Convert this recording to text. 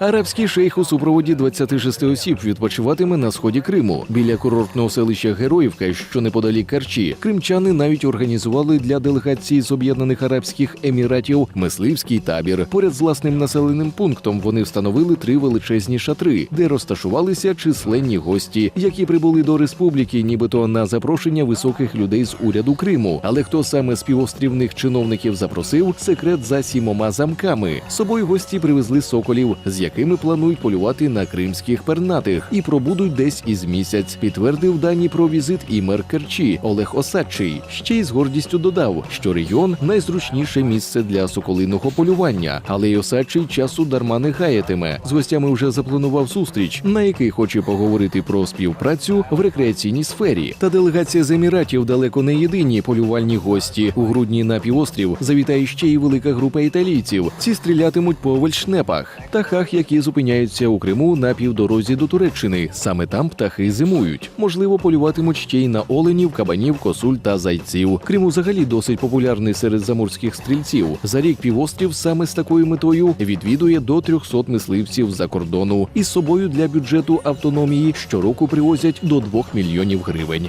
Арабський шейх у супроводі 26 осіб відпочиватиме на сході Криму біля курортного селища Героївка, що неподалік Керчі. Кримчани навіть організували для делегації з Об'єднаних Арабських Еміратів мисливський табір. Поряд з власним населеним пунктом вони встановили три величезні шатри, де розташувалися численні гості, які прибули до республіки, нібито на запрошення високих людей з уряду Криму. Але хто саме з півострівних чиновників запросив секрет за сімома замками. Собою гості привезли соколів, з якими планують полювати на кримських пернатих, і пробудуть десь із місяць. Підтвердив дані про візит і мер Керчі Олег Осадчий. Ще й з гордістю додав, що регіон найзручніше місце для соколиного полювання, але й Осадчий часу дарма не гаятиме. З гостями вже запланував зустріч, на який хоче поговорити про співпрацю в рекреаційній сфері. Та делегація з еміратів далеко не єдині полювальні гості. У грудні на півострів завітає ще й велика група італійців. Ці стрілятимуть по вельшнепах, птахах, які зупиняються у Криму на півдорозі до Туреччини. Саме там птахи зимують. Можливо, полюватимуть ще й на оленів, кабанів, косуль та зайців. Крим взагалі досить популярний серед заморських стрільців. За рік півострів саме з такою метою відвідує до 300 мисливців за кордону. Із собою для бюджету автономії щороку привозять до 2 мільйонів гривень.